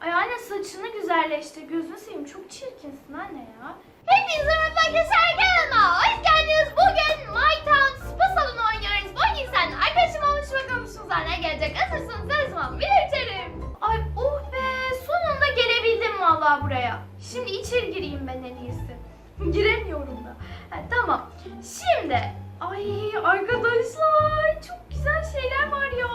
Ay anne saçını güzelleştir. Gözünü seveyim. Çok çirkinsin anne ya. Hepinize arkadaşlar kanalıma hoş geldiniz. Bugün My Town Spa Salonu oynuyoruz. Bugün sen arkadaşım olmuş bakalım başımıza ne gelecek. Hazırsanız her zaman belirtelim. Ay oh be sonunda gelebildim vallahi buraya. Şimdi içeri gireyim ben en iyisi. Giremiyorum da. Ha, tamam. Şimdi ay arkadaşlar çok güzel şeyler var ya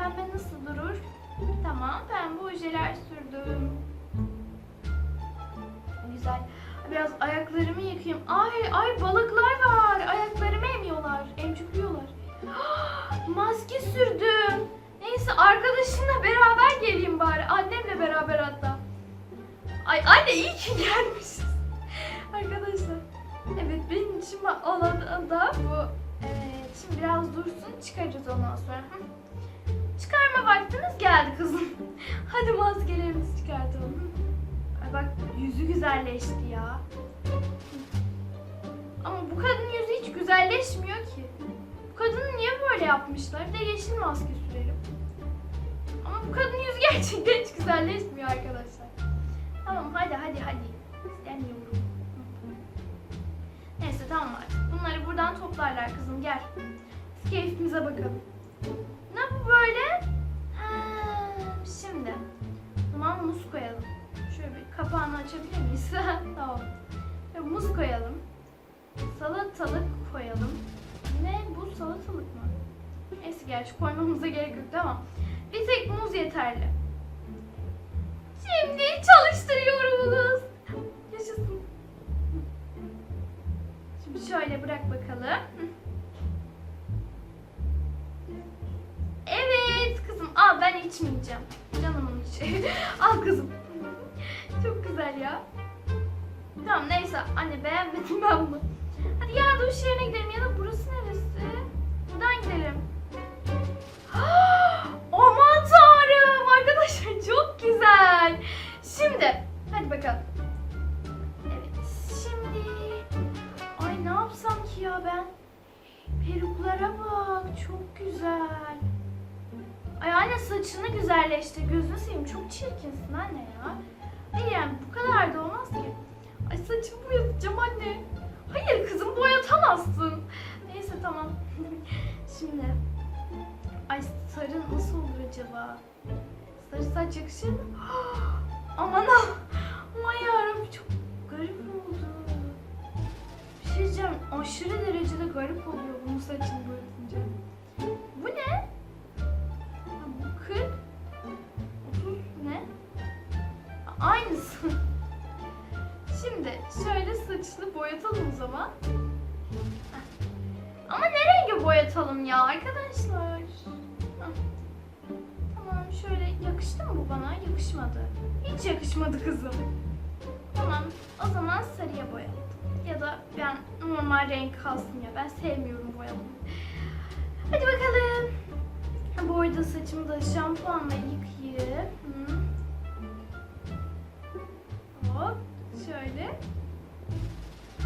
pembe nasıl durur? Tamam pembe ojeler sürdüm. Güzel. Biraz ayaklarımı yıkayayım. Ay ay balıklar var. Ayaklarımı emiyorlar. Emcükliyorlar. Maske sürdüm. Neyse arkadaşımla beraber geleyim bari. Annemle beraber hatta. Ay anne iyi ki gelmişiz. Arkadaşlar. Evet benim içime olan da bu. Evet şimdi biraz dursun çıkarız ondan sonra. Vaktiniz geldi kızım. Hadi maskelerimizi çıkartalım. Ay bak yüzü güzelleşti ya. Ama bu kadının yüzü hiç güzelleşmiyor ki. Bu kadını niye böyle yapmışlar? Bir de yeşil maske sürelim. Ama bu kadının yüzü gerçekten hiç güzelleşmiyor arkadaşlar. Tamam hadi hadi hadi. İstemiyorum. Neyse tamam artık. Bunları buradan toplarlar kızım gel. Biz keyfimize bakalım. Ne bu böyle? Şimdi. O zaman muz koyalım. Şöyle bir kapağını açabilir miyiz? tamam. Ve muz koyalım. Salatalık koyalım. Ne bu salatalık mı? Neyse gerçi koymamıza gerek yok tamam. Bir tek muz yeterli. Şimdi çalıştırıyoruz. Yaşasın. Şimdi şöyle bırak bakalım. Evet kızım al ben içmeyeceğim. Canımın içi. al kızım. Çok güzel ya. Tamam neyse anne beğenmedim ben bunu. Hadi ya duş yerine gidelim ya da burası neresi? Buradan gidelim. Saçını güzelleştir. Gözünü seveyim çok çirkinsin anne ya. Hayır yani bu kadar da olmaz ki. Ay saçımı boyatacağım anne. Hayır kızım boyatamazsın. Neyse tamam. Şimdi. Ay sarı nasıl olur acaba? Sarı saç yakışır mı? Aman ha. Aman yarabbim çok garip oldu. Bir şey diyeceğim. Aşırı derecede garip oluyor bunun saçını boyatınca. Ya arkadaşlar? Tamam şöyle yakıştı mı bu bana? Yakışmadı. Hiç yakışmadı kızım. Tamam o zaman sarıya boyayalım. Ya da ben normal renk kalsın ya. Ben sevmiyorum boyalım. Hadi bakalım. Bu arada saçımı da şampuanla yıkayayım. Hı. Hop şöyle.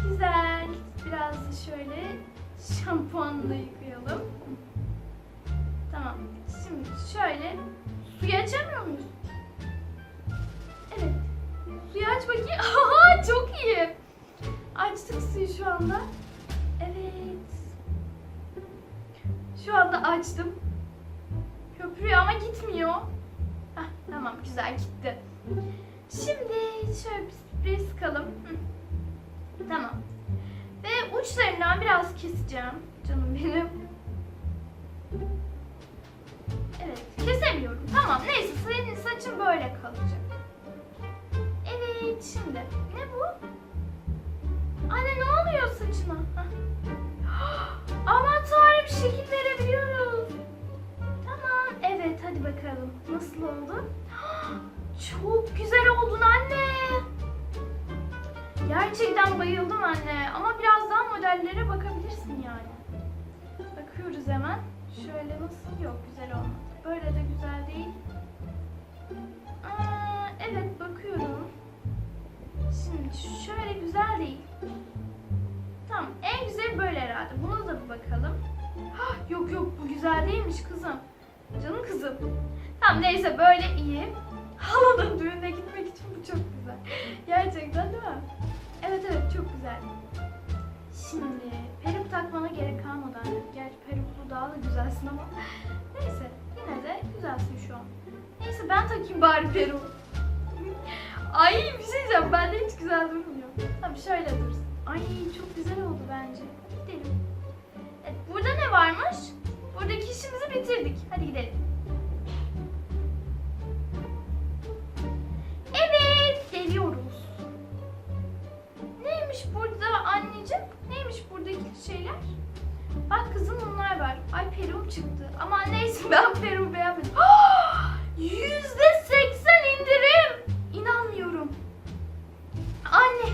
Güzel. Biraz da şöyle şampuanla yıkayalım. Tamam. Şimdi şöyle suyu açamıyor muyuz? Evet. Suyu aç bakayım. Aha çok iyi. Açtık suyu şu anda. Evet. Şu anda açtım. Köpürüyor ama gitmiyor. Heh, tamam güzel gitti. Şimdi şöyle bir sprey sıkalım. Tamam. Ve uçlarından biraz keseceğim. Canım benim. Evet kesemiyorum. Tamam neyse senin saçın böyle kalacak. Evet şimdi. Ne bu? Anne ne oluyor saçına? Aman tanrım şekil verebiliyoruz. Tamam evet hadi bakalım. Nasıl oldu? Çok güzel. Gerçekten bayıldım anne. Ama biraz daha modellere bakabilirsin yani. Bakıyoruz hemen. Şöyle nasıl? Yok güzel olmadı. Böyle de güzel değil. Aa, evet bakıyorum. Şimdi şöyle güzel değil. Tamam en güzel böyle herhalde. Buna da bir bakalım. Hah, yok yok bu güzel değilmiş kızım. Canım kızım. Tamam neyse böyle iyi. Halanın düğününe gitmek için bu çok güzel. Gerçekten değil mi? Evet evet çok güzel. Şimdi peruk takmana gerek kalmadı anne. Gerçi peruklu daha da güzelsin ama. Neyse yine de güzelsin şu an. Neyse ben takayım bari peruğu. Ay bir şey diyeceğim bende hiç güzel durmuyor. Tamam şöyle dursun. Ay çok güzel oldu bence. Gidelim. Evet, burada ne varmış? Buradaki işimizi bitirdik. Hadi gidelim. Şeyler? Bak kızım bunlar var. Ay peruğum çıktı. Ama neyse ben peruğu beğenmedim. Yüzde seksen indirim. İnanmıyorum. Anne,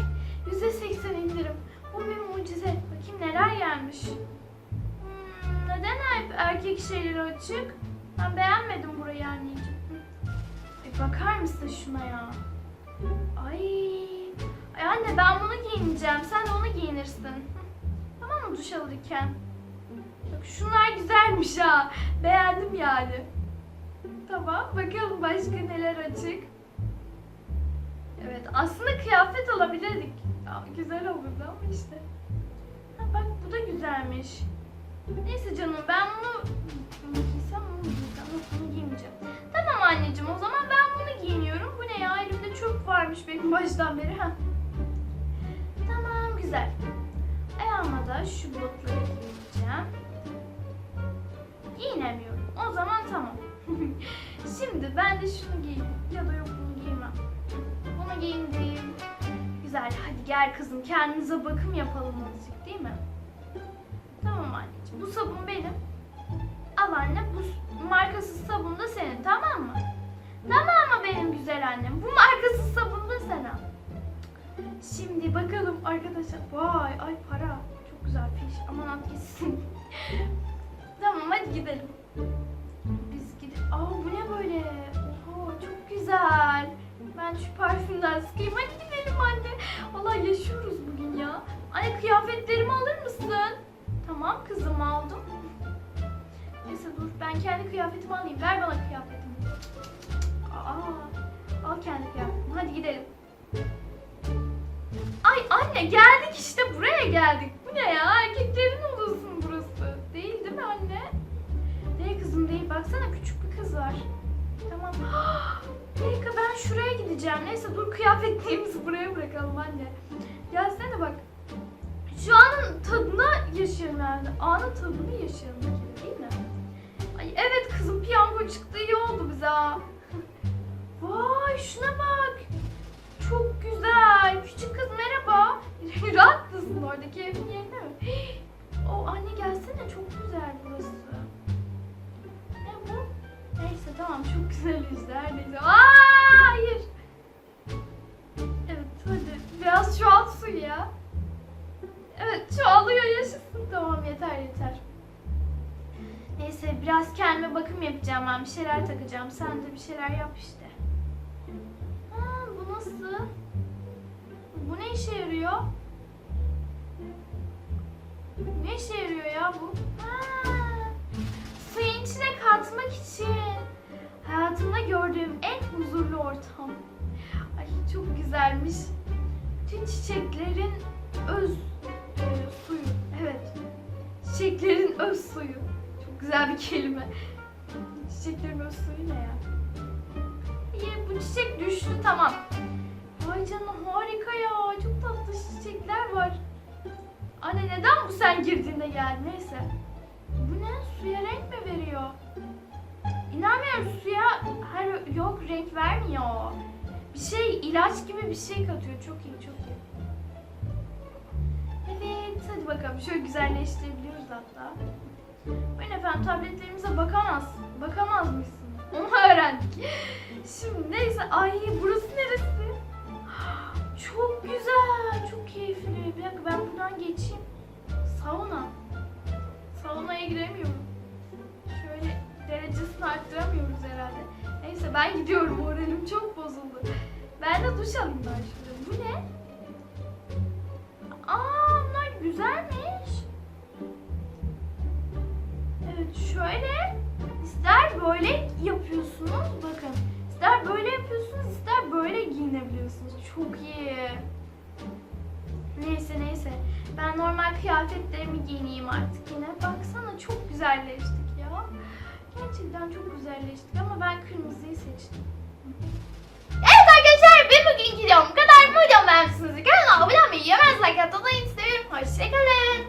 yüzde seksen indirim. Bu bir mucize. Bakayım neler gelmiş. Hmm, neden hep erkek şeyleri açık? Ben beğenmedim burayı anneciğim. Bir bakar mısın şuna ya? Ay. Ay anne ben bunu giyineceğim. Sen de onu giyinirsin. Duş alırken? Bak şunlar güzelmiş ha. Beğendim yani. Tamam bakalım başka neler açık. Evet aslında kıyafet alabilirdik. Ya, güzel olurdu ama işte. Ha, bak bu da güzelmiş. Neyse canım ben bunu giysem bunu giysem bunu giymeyeceğim. Tamam anneciğim o zaman ben bunu giyiniyorum. Bu ne ya elimde çöp varmış benim baştan beri. Ha. Tamam güzel. Ayağıma da şu botları giyeceğim. Giyinemiyorum. O zaman tamam. Şimdi ben de şunu giyeyim. Ya da yok bunu giymem. Bunu giyindim. Güzel. Hadi gel kızım kendimize bakım yapalım azıcık değil mi? Tamam anneciğim. Bu sabun benim. Al anne. Bu markasız sabun da senin tamam mı? Tamam mı benim güzel annem? Bu markasız sabun da sen. Şimdi bakalım arkadaşlar. Vay ay para. Çok güzel fiş. Aman at gitsin. tamam hadi gidelim. Biz gidelim. Aa bu ne böyle? Oha çok güzel. Ben şu parfümden sıkayım. Hadi gidelim anne. Valla yaşıyoruz bugün ya. Anne kıyafetlerimi alır mısın? Tamam kızım aldım. Neyse dur ben kendi kıyafetimi alayım. Ver bana kıyafetimi. Aa, al kendi kıyafetimi. Hadi gidelim. Ay anne geldik işte buraya geldik. Ne ya? Erkeklerin odası mı burası? Değil değil mi anne? Değil kızım değil. Baksana küçük bir kız var. Tamam. Dakika ben şuraya gideceğim. Neyse dur kıyafetlerimizi buraya bırakalım anne. Gelsene bak. Şu anın tadına yaşayalım yani. Anın tadını kere, değil mi? Ay evet kızım piyango çıktı iyi oldu bize. Vay şuna bak. Çok güzel. Küçük kız merhaba. Rahat mısın orada? Keyfin yerinde mi? O anne gelsene çok güzel burası. Ne bu? Neyse tamam çok güzel her neyse. Aa, hayır. Evet hadi biraz çoğalt suyu ya. Evet çoğalıyor yaşasın. Tamam yeter yeter. Neyse biraz kendime bakım yapacağım ben bir şeyler takacağım. Sen de bir şeyler yap işte. Nasıl? Bu ne işe yarıyor? Ne işe yarıyor ya bu? Suyun içine katmak için. Hayatımda gördüğüm en huzurlu ortam. Ay çok güzelmiş. Tüm çiçeklerin öz e, suyu. Evet. Çiçeklerin öz suyu. Çok güzel bir kelime. Çiçeklerin öz suyu ne ya? İyi bu çiçek düştü tamam. Vay canına harika ya. Çok tatlı çiçekler var. Anne neden bu sen girdiğinde geldi? Neyse. Bu ne? Suya renk mi veriyor? İnanmıyorum suya her yok renk vermiyor. Bir şey ilaç gibi bir şey katıyor. Çok iyi çok iyi. Evet hadi bakalım şöyle güzelleştirebiliyoruz hatta. Buyurun efendim tabletlerimize bakamaz, bakamaz mısınız? Onu öğrendik. Şimdi neyse ay burası neresi? Çok güzel, çok keyifli. Bir dakika ben buradan geçeyim. Sauna. Saunaya giremiyorum. Şöyle derecesini arttıramıyoruz herhalde. Neyse ben gidiyorum. Moralim çok bozuldu. Ben de duş alayım ben şurada. Bu ne? Aa bunlar güzelmiş. şöyle ister böyle yapıyorsunuz bakın. İster böyle yapıyorsunuz ister böyle giyinebiliyorsunuz. Çok iyi. Neyse neyse. Ben normal kıyafetlerimi giyineyim artık yine. Baksana çok güzelleştik ya. Gerçekten çok güzelleştik ama ben kırmızıyı seçtim. Evet arkadaşlar bir bugünkü videom bu kadar. Bu videomu beğenmişsiniz. Kanalıma abone olmayı, yorumlarınızı like atmayı isterim. Hoşçakalın.